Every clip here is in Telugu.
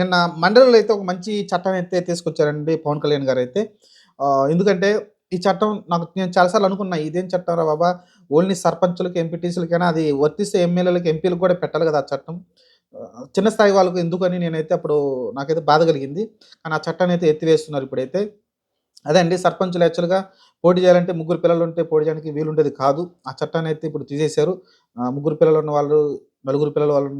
నిన్న మండలిలో అయితే ఒక మంచి చట్టం అయితే తీసుకొచ్చారండి పవన్ కళ్యాణ్ గారు అయితే. ఎందుకంటే ఈ చట్టం నాకు నేను చాలాసార్లు అనుకున్నా ఇదేం చట్టం రా బాబా? ఓన్లీ సర్పంచులకి ఎంపీటీసీలకైనా అది వర్తిస్తే ఎమ్మెల్యేలకు ఎంపీలకు కూడా పెట్టాలి కదా ఆ చట్టం. చిన్న స్థాయి వాళ్ళకు ఎందుకని నేనైతే అప్పుడు నాకైతే బాధ కలిగింది. కానీ ఆ చట్టాన్ని అయితే ఎత్తివేస్తున్నారు ఇప్పుడైతే. అదే అండి సర్పంచులు యాక్చువల్గా పోటీ చేయాలంటే ముగ్గురు పిల్లలు ఉంటే పోటీ చేయడానికి వీలుండేది కాదు. ఆ చట్టాన్ని అయితే ఇప్పుడు తీసేశారు. ముగ్గురు పిల్లలు ఉన్న వాళ్ళు నలుగురు పిల్లలు వాళ్ళు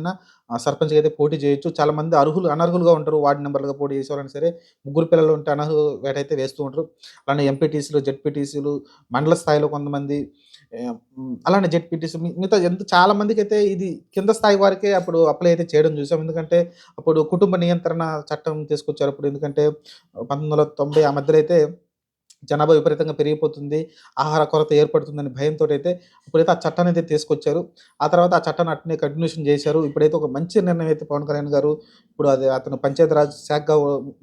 ఉన్న సర్పంచ్కి అయితే పోటీ చేయొచ్చు. చాలామంది అర్హులు అనర్హులుగా ఉంటారు. వార్డు నెంబర్లుగా పోటీ చేసేవాళ్ళని సరే ముగ్గురు పిల్లలు ఉంటే అనర్హు వేటైతే వేస్తూ ఉంటారు. అలానే ఎంపీటీసీలు జెడ్పీటీసీలు మండల స్థాయిలో కొంతమంది అలానే జెడ్పీటీసీ మిగతా ఎంత చాలా మందికి అయితే ఇది కింద స్థాయి వారికే అప్పుడు అప్లై అయితే చేయడం చూసాం. ఎందుకంటే అప్పుడు కుటుంబ నియంత్రణ చట్టం తీసుకొచ్చారు అప్పుడు. ఎందుకంటే పంతొమ్మిది వందల తొంభై ఆ మధ్యలో అయితే జనాభా విపరీతంగా పెరిగిపోతుంది ఆహార కొరత ఏర్పడుతుందని భయంతో అయితే ఇప్పుడైతే ఆ చట్టాన్ని అయితే తీసుకొచ్చారు. ఆ తర్వాత ఆ చట్టాన్ని అట్నే కంటిన్యూషన్ చేశారు. ఇప్పుడైతే ఒక మంచి నిర్ణయం అయితే పవన్ కళ్యాణ్ గారు ఇప్పుడు అది అతను పంచాయతీరాజ్ శాఖగా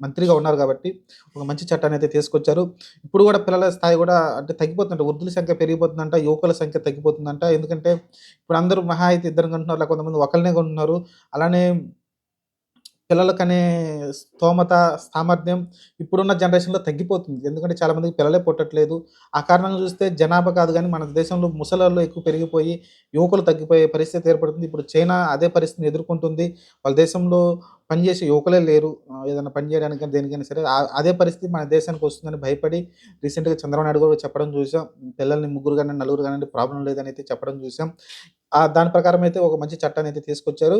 మంత్రిగా ఉన్నారు కాబట్టి ఒక మంచి చట్టాన్ని అయితే తీసుకొచ్చారు. ఇప్పుడు కూడా పిల్లల స్థాయి కూడా అంటే తగ్గిపోతుందంట. వృద్ధుల సంఖ్య పెరిగిపోతుందంట యువకుల సంఖ్య తగ్గిపోతుందంట. ఎందుకంటే ఇప్పుడు అందరూ మహా అయితే ఇద్దరు కొంటున్నారు కొంతమంది ఒకరినే కొంటున్నారు. అలానే పిల్లలకనే స్తోమత సామర్థ్యం ఇప్పుడున్న జనరేషన్లో తగ్గిపోతుంది. ఎందుకంటే చాలామందికి పిల్లలే పుట్టట్లేదు. ఆ కారణంగా చూస్తే జనాభా కాదు కానీ మన దేశంలో ముసలాళ్ళు ఎక్కువ పెరిగిపోయి యువకులు తగ్గిపోయే పరిస్థితి ఏర్పడుతుంది. ఇప్పుడు చైనా అదే పరిస్థితిని ఎదుర్కొంటుంది. వాళ్ళ దేశంలో పనిచేసే యువకులే లేరు. ఏదైనా పని చేయడానికి దేనికైనా సరే అదే పరిస్థితి మన దేశానికి వస్తుందని భయపడి రీసెంట్గా చంద్రబాబు నాయుడు కూడా చెప్పడం చూసాం. పిల్లల్ని ముగ్గురు కానీ నలుగురు కానీ ప్రాబ్లం లేదని అయితే చెప్పడం చూసాం. ఆ దాని ప్రకారం అయితే ఒక మంచి చట్టాన్ని అయితే తీసుకొచ్చారు.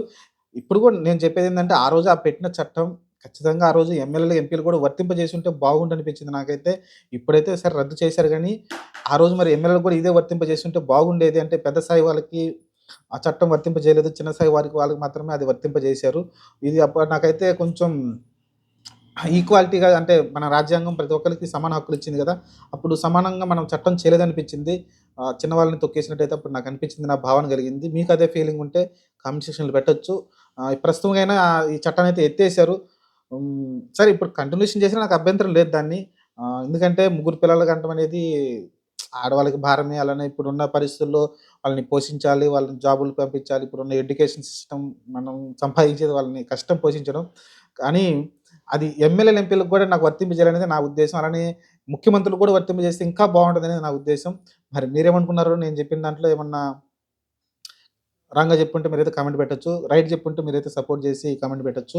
ఇప్పుడు కూడా నేను చెప్పేది ఏంటంటే ఆ రోజు ఆ పెట్టిన చట్టం ఖచ్చితంగా ఆ రోజు ఎమ్మెల్యేలు ఎంపీలు కూడా వర్తింపజేసి ఉంటే బాగుండనిపించింది నాకైతే. ఇప్పుడైతే సరే రద్దు చేశారు కానీ ఆ రోజు మరి ఎమ్మెల్యేలు కూడా ఇదే వర్తింపజేసి ఉంటే బాగుండేది అంటే పెద్ద స్థాయి వాళ్ళకి ఆ చట్టం వర్తింపజేయలేదు. చిన్న స్థాయి వారికి వాళ్ళకి మాత్రమే అది వర్తింపజేశారు. ఇది అప్పుడు నాకైతే కొంచెం ఈక్వాలిటీగా అంటే మన రాజ్యాంగం ప్రతి ఒక్కరికి సమాన హక్కులు ఇచ్చింది కదా. అప్పుడు సమానంగా మనం చట్టం చేయలేదనిపించింది. చిన్న వాళ్ళని తొక్కేసినట్టయితే అప్పుడు నాకు అనిపించింది నా భావన కలిగింది. మీకు అదే ఫీలింగ్ ఉంటే కామెంట్ సెక్షన్లో పెట్టొచ్చు. ప్రస్తుతంగా ఈ చట్టాన్ని అయితే ఎత్తేసారు. సరే ఇప్పుడు కంటిన్యూషన్ చేసినా నాకు అభ్యంతరం లేదు దాన్ని. ఎందుకంటే ముగ్గురు పిల్లలు కంటం అనేది ఆడవాళ్ళకి భారమే. అలానే ఇప్పుడున్న పరిస్థితుల్లో వాళ్ళని పోషించాలి వాళ్ళని జాబులు పంపించాలి. ఇప్పుడున్న ఎడ్యుకేషన్ సిస్టమ్ మనం సంపాదించేది వాళ్ళని కష్టం పోషించడం. కానీ అది ఎమ్మెల్యేలు ఎంపీలకు కూడా నాకు వర్తింపజేయాలనేది నా ఉద్దేశం. అలానే ముఖ్యమంత్రులు కూడా వర్తింపజేస్తే ఇంకా బాగుంటుంది అనేది నా ఉద్దేశం. మరి మీరేమనుకున్నారు నేను చెప్పిన దాంట్లో ఏమన్నా రాంగ్గా చెప్పుంటే మీరైతే కామెంట్ పెట్టచ్చు రైట్ చెప్పుంటే మీరైతే సపోర్ట్ చేసి కామెంట్ పెట్టొచ్చు.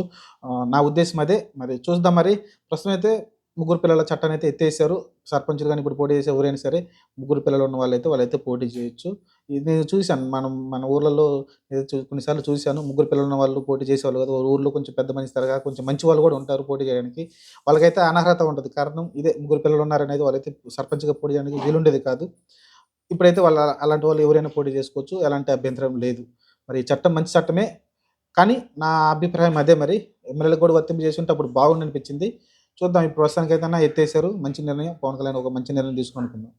నా ఉద్దేశం అదే. మరి చూద్దాం మరి. ప్రస్తుతం అయితే ముగ్గురు పిల్లల చట్టాన్ని అయితే ఎత్తేసారు. సర్పంచులు కానీ ఇప్పుడు పోటీ చేసే ఎవరైనా సరే ముగ్గురు పిల్లలు ఉన్న వాళ్ళైతే వాళ్ళైతే పోటీ చేయొచ్చు. ఇది నేను చూశాను. మనం మన ఊర్లలో కొన్నిసార్లు చూశాను. ముగ్గురు పిల్లలు ఉన్న వాళ్ళు పోటీ చేసేవాళ్ళు కదా. ఊర్లో కొంచెం పెద్ద మనిషి తరగా కొంచెం మంచి వాళ్ళు కూడా ఉంటారు పోటీ చేయడానికి. వాళ్ళకైతే అనర్హత ఉంటుంది కారణం ఇదే ముగ్గురు పిల్లలు ఉన్నారనేది వాళ్ళైతే సర్పంచ్గా పోటీ చేయడానికి వీలుండేది కాదు. ఇప్పుడైతే వాళ్ళ అలాంటి వాళ్ళు ఎవరైనా పోటీ చేసుకోవచ్చు. ఎలాంటి అభ్యంతరం లేదు. మరి ఈ చట్టం మంచి చట్టమే. కానీ నా అభిప్రాయం అదే మరి. ఎమ్మెల్యేలకు కూడా వర్తింపు చేసి ఉంటే అప్పుడు బాగుండి అనిపించింది. చూద్దాం ఈ ప్రస్తుతానికైతే ఎత్తేసారు. మంచి నిర్ణయం. పవన్ కళ్యాణ్ ఒక మంచి నిర్ణయం తీసుకుని అనుకుందాం